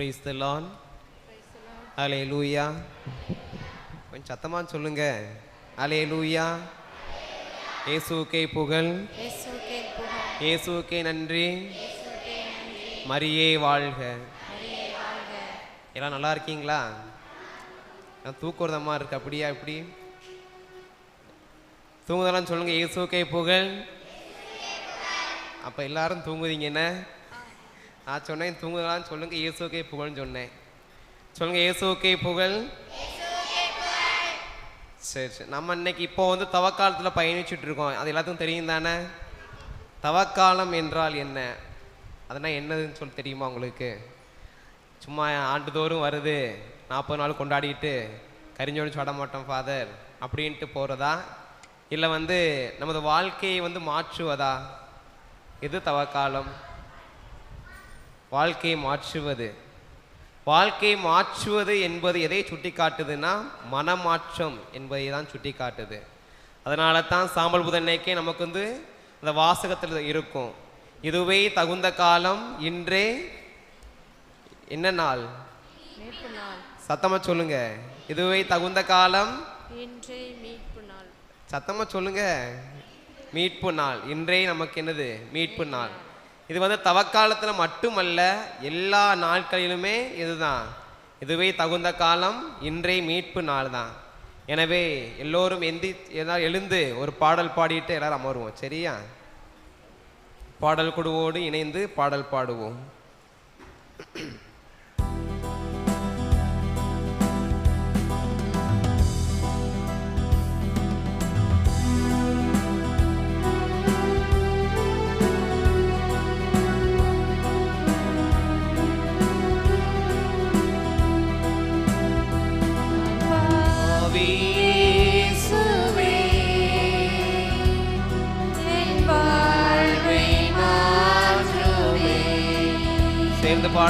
Praise the லான் அலே லூயா கொஞ்சம் சத்தமாக சொல்லுங்க. அலே லூயா இயேசுக்கே புகழ். இயேசுக்கே நன்றி. மரியே வாழ்க. எல்லாம் நல்லா இருக்கீங்களா? நான் தூக்குறதமா இருக்கு அப்படியா இப்படி? தூங்குதெல்லாம் சொல்லுங்க இயேசுக்கே புகழ். அப்போ எல்லாரும் தூங்குதீங்க என்ன? நான் சொன்னேன் தூங்குதெல்லாம் சொல்லுங்க இயேசுக்கே புகழ்னு சொன்னேன். சொல்லுங்க இயேசுக்கே புகழ். சரி சரி. நம்ம இன்னைக்கு இப்போ வந்து தவக்காலத்தில் பயணிச்சுட்டு இருக்கோம். அது எல்லாத்துக்கும் தெரியும் தானே? தவக்காலம் என்றால் என்ன? அதெல்லாம் என்னதுன்னு சொல்லி தெரியுமா உங்களுக்கு? சும்மா ஆண்டுதோறும் வருது. நாற்பது நாள் கொண்டாடிட்டு கரிஞ்சோடு சொட மாட்டோம் ஃபாதர் அப்படின்ட்டு போகிறதா இல்லை வந்து நமது வாழ்க்கையை வந்து மாற்றுவதா? எது தவக்காலம்? வாழ்க்கையை மாற்றுவது. வாழ்க்கையை மாற்றுவது என்பது எதை சுட்டி காட்டுதுன்னா மனமாற்றம் என்பதை தான் சுட்டி காட்டுது அதனால தான் சாம்பல் புதன்னைக்கே நமக்கு வந்து அந்த வாசகத்தில் இருக்கும். இதுவே தகுந்த காலம் இன்றே என்ன நாள்? மீட்பு நாள். சத்தமா சொல்லுங்க. இதுவே தகுந்த காலம் இன்றே மீட்பு நாள். சத்தமா சொல்லுங்க. மீட்பு நாள். இன்றே நமக்கு என்னது? மீட்பு நாள். இது வந்து தவக்காலத்தில் மட்டுமல்ல எல்லா நாட்களிலுமே இதுதான். இதுவே தகுந்த காலம் இன்றே மீட்பு நாள் தான் எனவே எல்லோரும் எந்தி ஏதாவது எழுந்து ஒரு பாடல் பாடிட்டு எல்லாரும் அமருவோம். சரியா? பாடல் குழுவோடு இணைந்து பாடல் பாடுவோம்.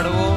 embargo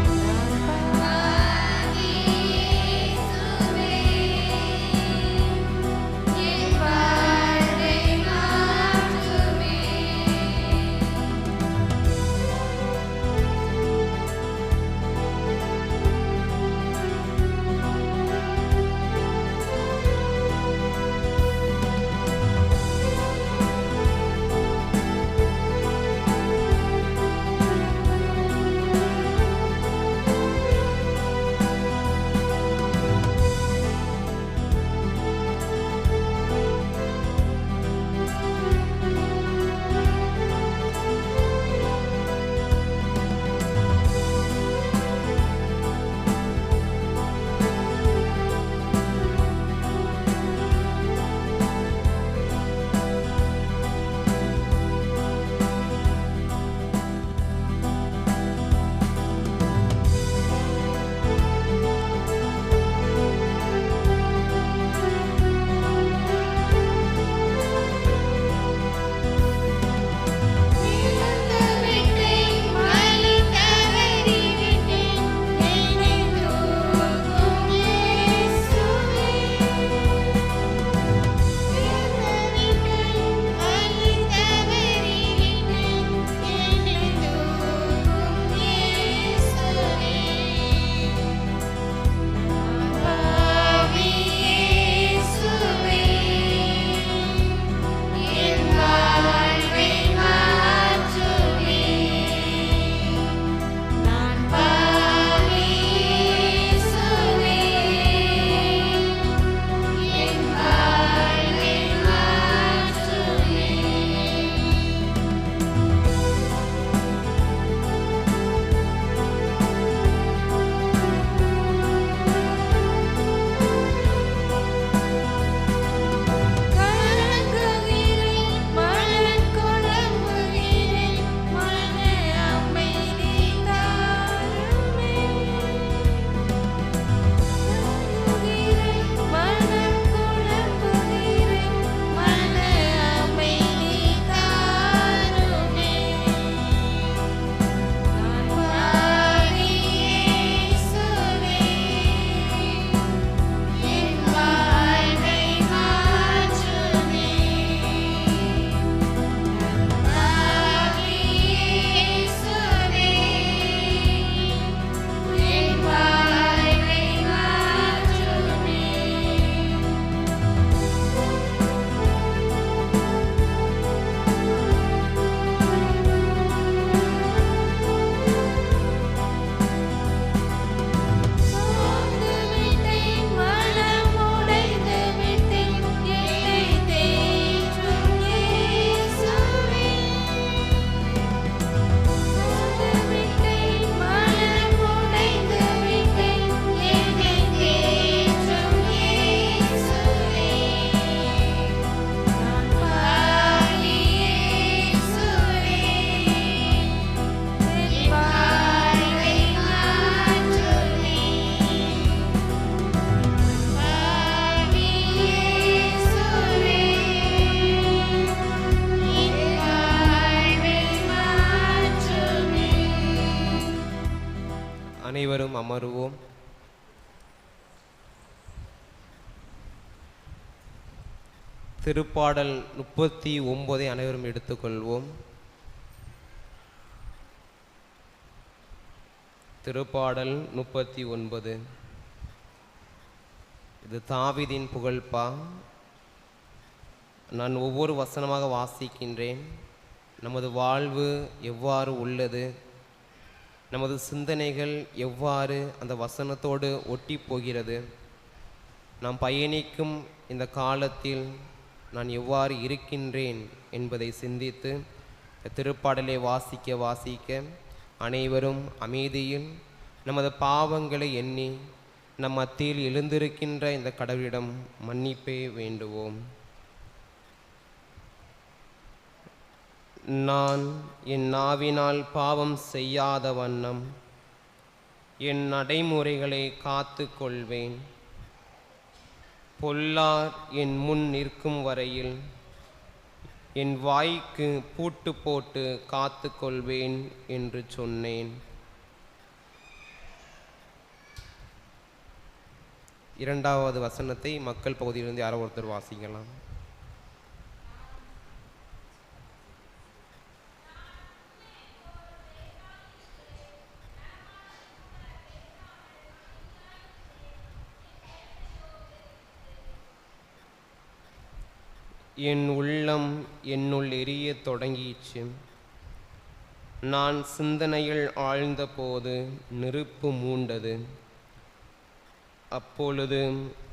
திருப்பாடல் முப்பத்தி ஒன்பதை அனைவரும் எடுத்துக்கொள்வோம். திருப்பாடல் முப்பத்தி ஒன்பது. இது தாவிதின் புகழ்பா நான் ஒவ்வொரு வசனமாக வாசிக்கின்றேன். நமது வாழ்வு எவ்வாறு உள்ளது? நமது சிந்தனைகள் எவ்வாறு அந்த வசனத்தோடு ஒட்டி போகிறது? நாம் பயணிக்கும் இந்த காலத்தில் நான் எவ்வாறு இருக்கின்றேன் என்பதை சிந்தித்து திருப்பாடலை வாசிக்க வாசிக்க அனைவரும் அமைதியில் நமது பாவங்களை எண்ணி நம் மத்தியில் எழுந்திருக்கின்ற இந்த கடவுளிடம் மன்னிப்பை வேண்டுவோம். நான் என் நாவினால் பாவம் செய்யாத வண்ணம் என் நடைமுறைகளை காத்து கொள்வேன் பொல்லார் என் முன் நிற்கும் வரையில் என் வாய்க்கு பூட்டு போட்டு காத்து கொள்வேன் என்று சொன்னேன். இரண்டாவது வசனத்தை மக்கள் பகுதியிலிருந்து யாரோ ஒருத்தர் வாசிக்கலாம். என் உள்ளம் என்னுள் எரியத் தொடங்கிச்சு நான் சிந்தனையில் ஆழ்ந்தபோது நெருப்பு மூண்டது. அப்பொழுது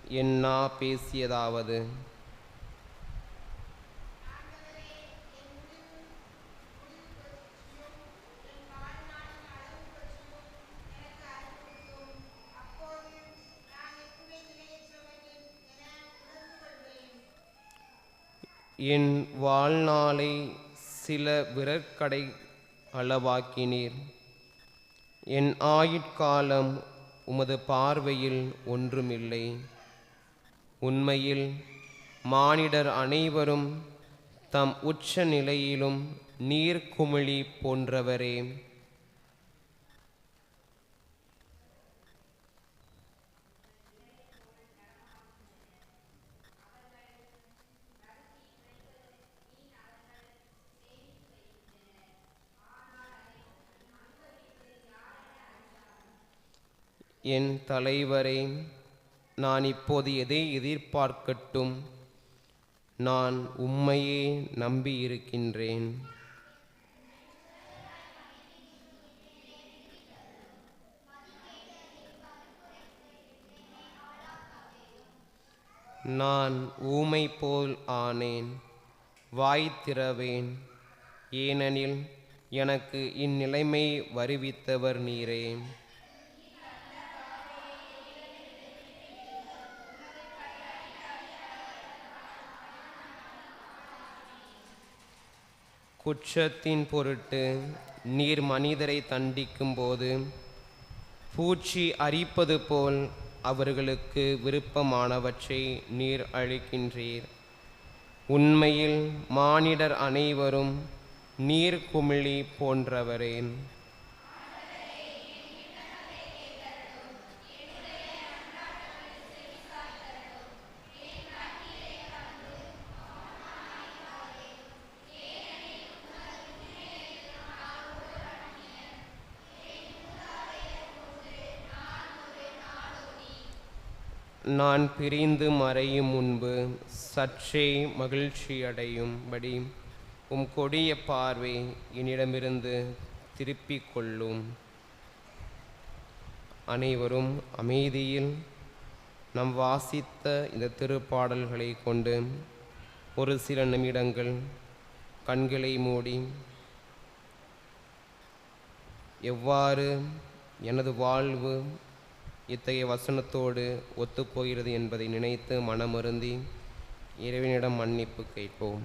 என் நா பேசியதாவது. என் வாழ்நாளை சில விரற்கடை அளவாக்கினீர். என் ஆயுட்காலம் உமது பார்வையில் ஒன்றுமில்லை. உண்மையில் மானிடர் அனைவரும் தம் உச்ச நிலையிலும் நீர்க்குமிழி போன்றவரே. என் தலைவரே நான் இப்போது எதை எதிர்பார்க்கட்டும் நான் உம்மையே நம்பியிருக்கின்றேன். நான் ஊமை போல் ஆனேன் வாய் திறவேன். ஏனெனில் எனக்கு இந்நிலைமை வருவித்தவர் நீரே. குற்றத்தின் பொருட்டு நீர் மனிதரை தண்டிக்கும் போது பூச்சி அரிப்பது போல் அவர்களுக்கு விருப்பமானவற்றை நீர் அளிக்கின்றீர் உண்மையில் மானிடர் அனைவரும் நீர் குமிழி போன்றவரே. நான் பிரிந்து மறையும் முன்பு சற்றே மகிழ்ச்சியடையும்படி உம் கொடிய பார்வை என்னிடமிருந்து திருப்பிக் கொள்ளும். அனைவரும் அமைதியில் நாம் வாசித்த இந்த திருப்பாடல்களை கொண்டு ஒரு சில நிமிடங்கள் கண்களை மூடி எவ்வாறு எனது வாழ்வு இத்தகைய வசனத்தோடு ஒத்துப்போகிறது என்பதை நினைத்து மனமருந்தி இறைவனிடம் மன்னிப்பு கேட்போம்.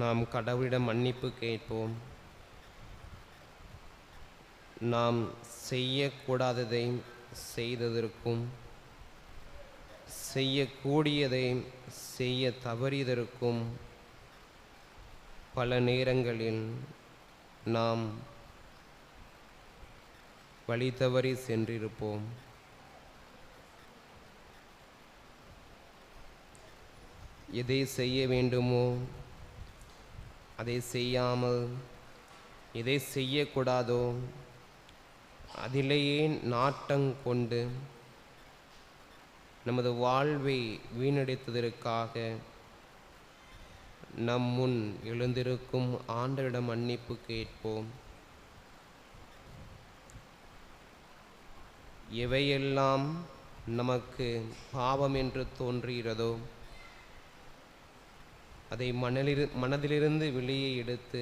நாம் கடவுளிடம் மன்னிப்பு கேட்போம். நாம் செய்யக்கூடாததை செய்ததற்கும் செய்யக்கூடியதை செய்ய தவறியதற்கும் பல நேரங்களில் நாம் வழி தவறி சென்றிருப்போம். எதை செய்ய வேண்டுமோ அதை செய்யாமல் இதை செய்யக்கூடாதோ? அதிலேயே நாட்டங் கொண்டு நமது வாழ்வை வீணடித்ததற்காக நம் முன் எழுந்திருக்கும் ஆண்டரிடம் மன்னிப்பு கேட்போம். எவையெல்லாம் நமக்கு பாவம் என்று தோன்றுகிறதோ? அதை மணலிரு மனதிலிருந்து வெளியே எடுத்து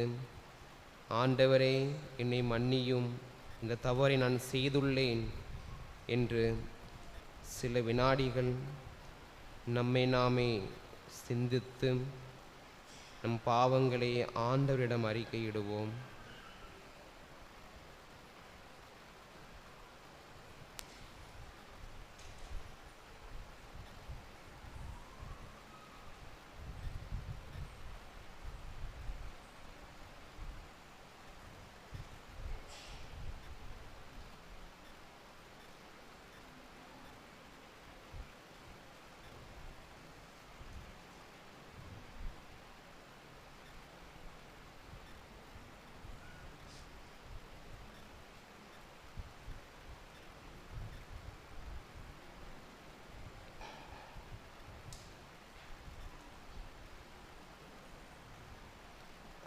ஆண்டவரே என்னை மன்னியும். இந்த தவறை நான் செய்துள்ளேன் என்று சில வினாடிகள் நம்மை நாமே சிந்தித்து நம் பாவங்களை ஆண்டவரிடம் அறிக்கையிடுவோம்.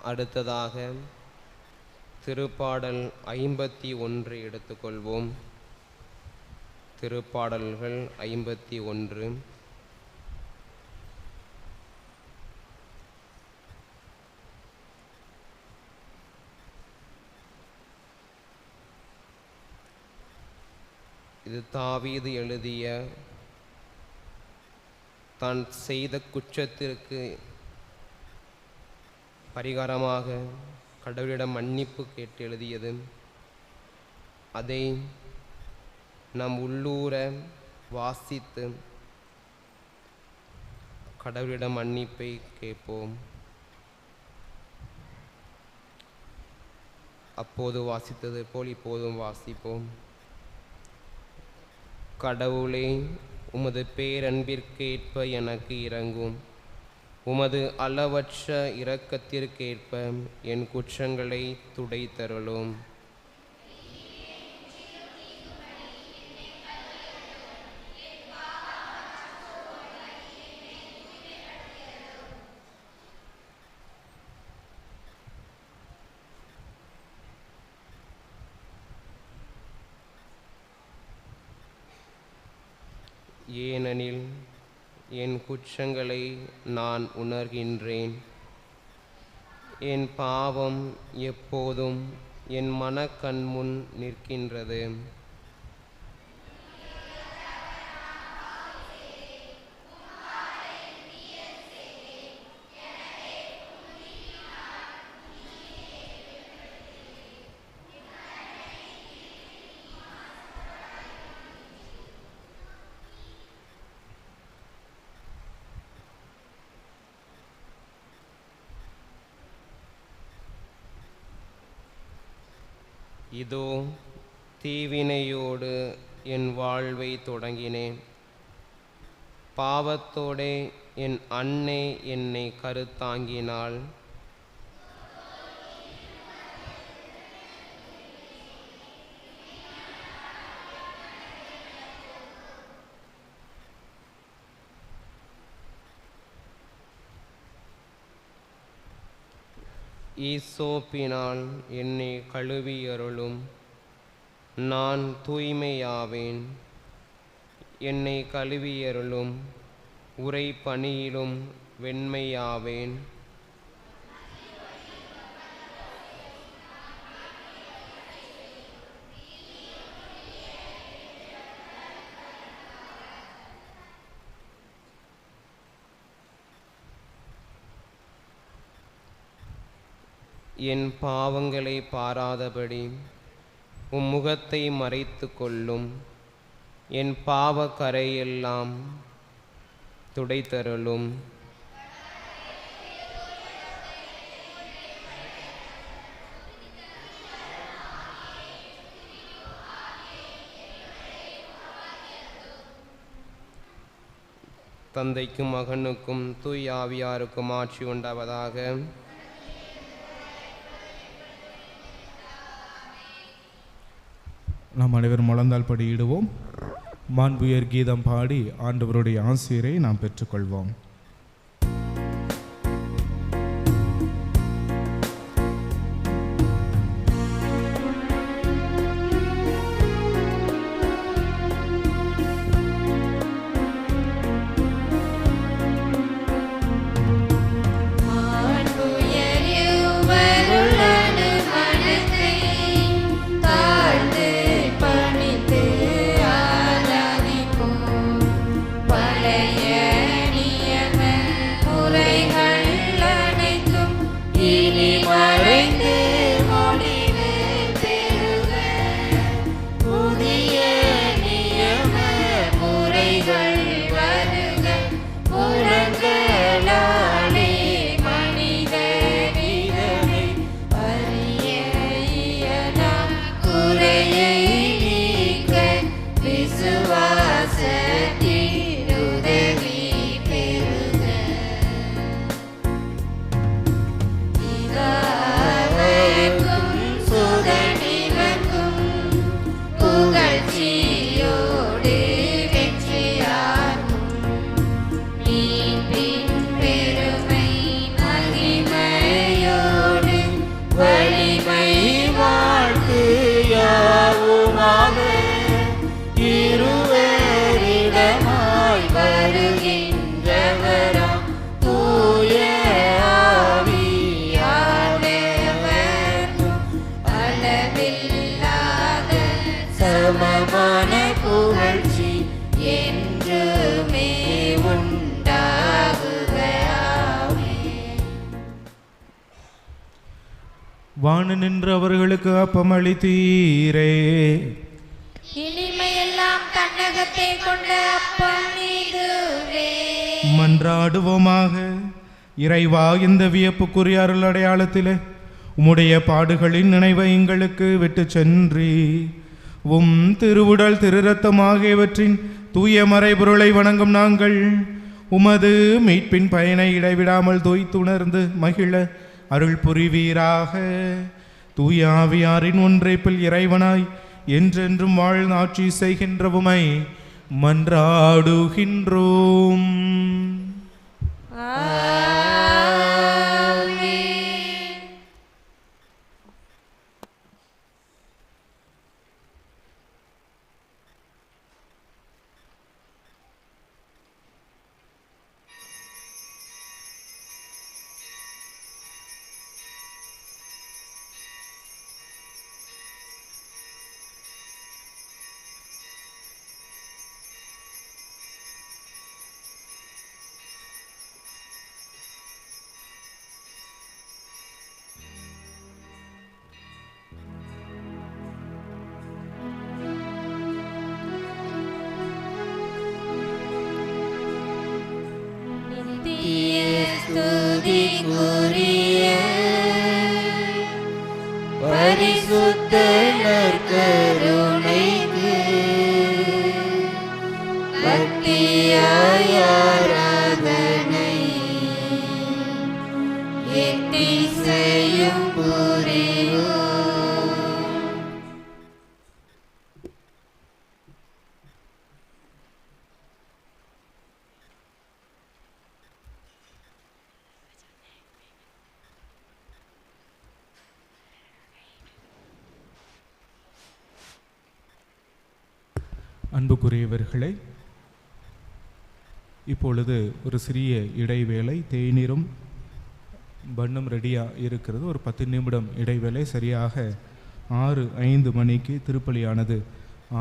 அடுத்ததாக திருப்பாடல் ஐம்பத்தி ஒன்று எடுத்துக்கொள்வோம். திருப்பாடல்கள் ஐம்பத்தி ஒன்று. இது தாவீது எழுதிய தான் செய்த குற்றத்திற்கு பரிகாரமாக கடவுளிடம் மன்னிப்பு கேட்டு எழுதியது. அதை நம் உள்ளூர வாசித்து கடவுளிடம் மன்னிப்பை கேட்போம். அப்போது வாசித்தது போல் இப்போதும் வாசிப்போம். கடவுளே உமது பேரன்பிற்கேற்ப எனக்கு இறங்கும். உமது அளவற்ற இரக்கத்திற்கேற்ப என் குற்றங்களை துடைத்தருளும். ஏனெனில் என் குற்றங்களை நான் உணர்கின்றேன். என் பாவம் எப்போதும் என் மனக்கண்முன் நிற்கின்றது. இதோ தீவினையோடு என் வாழ்வை தொடங்கினேன். பாவத்தோடே என் அன்னை என்னை கருத்தாங்கினாள். ஈசோப்பினால் என்னை கழுவியருளும். நான் தூய்மையாவேன். என்னை கழுவியருளும். உரை பணியிலும் வெண்மையாவேன். என் பாவங்களை பாராதபடி உம் முகத்தை மறைத்து கொள்ளும். என் பாவ கரையெல்லாம் துடைத்தருளும். தந்தைக்கும் மகனுக்கும் தூய் ஆவியாருக்கும் ஆட்சி உண்டாவதாக. நாம் அனைவரும் முழந்தால் படியிடுவோம் மாண்புயர் கீதம் பாடி ஆண்டவருடைய ஆசிரியரை நாம் பெற்றுக்கொள்வோம். வான நின்று அவர்களுக்கு அப்பமளித்தீரே. இனிமையெல்லாம் தன்னகத்தை கொண்ட அப்பம் இதுவே. மன்றாடுவோமாக. இறைவா இந்த வியப்புக்குரிய அருள் அடையாளத்திலே உம்முடைய பாடுகளின் நினைவை எங்களுக்கு விட்டு சென்றி. உம் திருவுடல் திருரத்தம் ஆகியவற்றின் தூய மறைபொருளை வணங்கும் நாங்கள் உமது மீட்பின் பயனை இடைவிடாமல் தோய்த்துணர்ந்து மகிழ அருள் புரிவீராக தூய ஆவியாரின் ஒன்றைப்பில் இறைவனாய் என்றென்றும் வாழ்நாட்சி ஆட்சி மன்றாடுகின்றோம். ஆ. tu di இப்பொழுது ஒரு சிறிய இடைவேளை தேநீரும் பண்ணும் ரெடியாக இருக்கிறது. ஒரு பத்து நிமிடம் இடைவேளை சரியாக ஆறு ஐந்து மணிக்கு திருப்பலியானது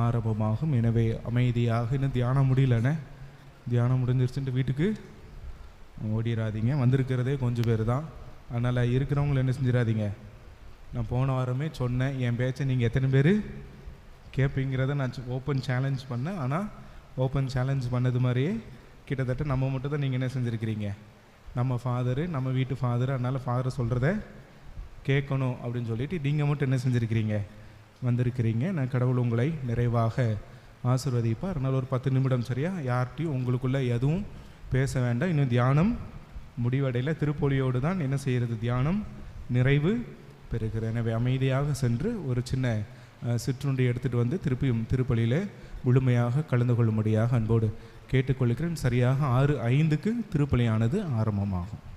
ஆரம்பமாகும். எனவே அமைதியாக இன்னும் தியானம் முடியலண்ணே. தியானம் முடிஞ்சிருச்சுட்டு வீட்டுக்கு ஓடிடாதீங்க வந்திருக்கிறதே கொஞ்சம் பேர் தான் அதனால் இருக்கிறவங்கள என்ன செஞ்சிடாதீங்க நான் போன வாரமே சொன்னேன் என் பேச்சை நீங்கள் எத்தனை பேர் கேட்பீங்கிறத நான் ஓப்பன் சேலஞ்ச் பண்ணேன். ஆனால் ஓப்பன் சேலஞ்ச் பண்ணது மாதிரியே கிட்டத்தட்ட நம்ம மட்டும் தான் நீங்கள் என்ன செஞ்சுருக்கிறீங்க? நம்ம ஃபாதரு நம்ம வீட்டு ஃபாதரு அதனால் ஃபாதர் சொல்கிறத கேட்கணும் அப்படின்னு சொல்லிட்டு நீங்கள் மட்டும் என்ன செஞ்சுருக்கிறீங்க? வந்திருக்கிறீங்க. நான் கடவுள் உங்களை நிறைவாக ஆசிர்வதிப்பார். அதனால் ஒரு பத்து நிமிடம் சரியா? யார்கிட்டையும் உங்களுக்குள்ளே எதுவும் பேச வேண்டாம். இன்னும் தியானம் முடிவடையில. திருப்பொலியோடு தான் என்ன செய்கிறது தியானம் நிறைவு பெறுகிறது எனவே அமைதியாக சென்று ஒரு சின்ன சிற்றுண்டை சிற்றுண்டி எடுத்துகிட்டு வந்து திருப்பியும் திருப்பலியில் முழுமையாக கலந்து கொள்ளும்படியாக அன்போடு கேட்டுக்கொள்கிறேன். சரியாக ஆறு ஐந்துக்கு திருப்பலியானது ஆரம்பமாகும்.